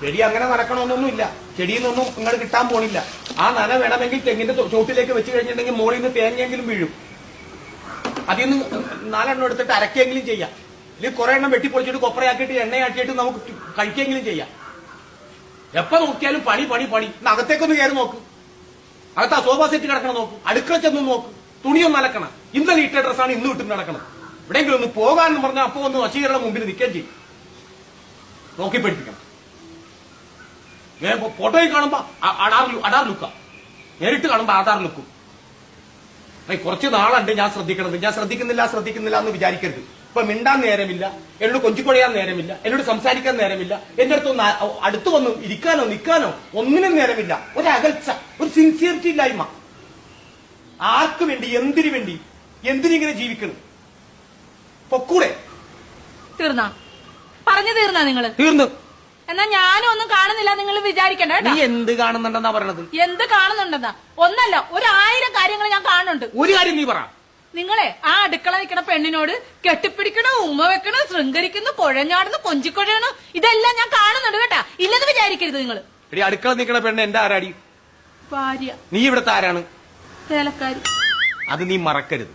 ചെടി അങ്ങനെ നനക്കണമെന്നൊന്നുമില്ല. ചെടിയിൽ നിന്നൊന്നും നിങ്ങൾ കിട്ടാൻ പോണില്ല. ആ നന വേണമെങ്കിൽ തെങ്ങിന്റെ ചോട്ടിലേക്ക് വെച്ച് കഴിഞ്ഞിട്ടുണ്ടെങ്കിൽ മോളിൽ നിന്ന് തേങ്ങയെങ്കിലും വീഴും. അതിൽ നിന്ന് നാലെണ്ണം എടുത്തിട്ട് അരക്കെങ്കിലും ചെയ്യാം. ഇല്ലെങ്കിൽ കുറെ എണ്ണം വെട്ടിപ്പൊളിച്ചിട്ട് കൊപ്പറയാക്കിയിട്ട് എണ്ണയാക്കിയിട്ട് നമുക്ക് കഴിക്കെങ്കിലും ചെയ്യാം. എപ്പോ നോക്കിയാലും പണി പണി പണി. അകത്തേക്കൊന്ന് കയറി നോക്ക്. അകത്ത് ആ സോഫ സെറ്റ് കിടക്കണം നോക്ക്. അടുക്കള ചെന്ന് നോക്ക്. തുണിയൊന്നും അലക്കണം. ഇന്നലെ ഇട്ട ഡ്രസ്സാണ് ഇന്ന് ഇട്ടിട്ട് നടക്കണം എവിടെയെങ്കിലും ഒന്ന് പോകാൻ പറഞ്ഞാൽ അപ്പൊ ഒന്ന് വശീകരണം മുമ്പിൽ നിൽക്കുകയും ചെയ്യും. നോക്കി പഠിപ്പിക്കണം. ഞാൻ ഫോട്ടോയിൽ കാണുമ്പോ അടാർ അടാർ ലുക്ക. നേരിട്ട് കാണുമ്പോ ആധാർ ലുക്കും. കുറച്ച് നാളുണ്ട് ഞാൻ ശ്രദ്ധിക്കണത്. ഞാൻ ശ്രദ്ധിക്കുന്നില്ല ശ്രദ്ധിക്കുന്നില്ല എന്ന് വിചാരിക്കരുത്. ഇപ്പൊ മിണ്ടാൻ നേരമില്ല. എന്നോട് കൊഞ്ചിക്കൊഴയാൻ നേരമില്ല. എന്നോട് സംസാരിക്കാൻ നേരമില്ല. എന്റെ അടുത്ത് ഒന്ന് അ- അടുത്ത് വന്ന് ഇരിക്കാനോ നിൽക്കാനോ ഒന്നിനും നേരമില്ല. ഒരു അകൽച്ച ഒരു സിൻസിയറിറ്റി ഇല്ലായ്മ. ആർക്ക് വേണ്ടി എന്തിനു വേണ്ടി എന്തിനിങ്ങനെ ജീവിക്കണം? പൊക്കൂടെ. തീർന്നാ? പറഞ്ഞു തീർന്നാ നിങ്ങൾ? തീർന്നു. എന്നാ ഞാനും ഒന്നും കാണുന്നില്ല നിങ്ങൾ വിചാരിക്കണ്ട നീ കേട്ടോ എന്ത് കാണുന്നുണ്ടെന്നാ പറയണത്? എന്ത് കാണുന്നുണ്ടെന്നാ? ഒന്നല്ല ഒരു ആയിരം കാര്യങ്ങൾ ഞാൻ കാണുന്നുണ്ട്. ഒരു കാര്യം നീ പറ. നിങ്ങളെ ആ അടുക്കള നിൽക്കണ പെണ്ണിനോട് കെട്ടിപ്പിടിക്കണോ ഉമ്മ വെക്കണോ ശൃംഗരിക്കുന്നു കുഴഞ്ഞാടുന്നു കൊഞ്ചിക്കൊഴയണോ ഇതെല്ലാം ഞാൻ കാണുന്നുണ്ട് കേട്ടാ. ഇല്ലെന്ന് വിചാരിക്കരുത് നിങ്ങൾ. എടി അടുക്കള നിൽക്കണ പെണ്ണ് എന്റെ ആരാടി? ഭാര്യ. നീ ഇവിടുത്തെ ആരാണ്? അത് നീ മറക്കരുത്.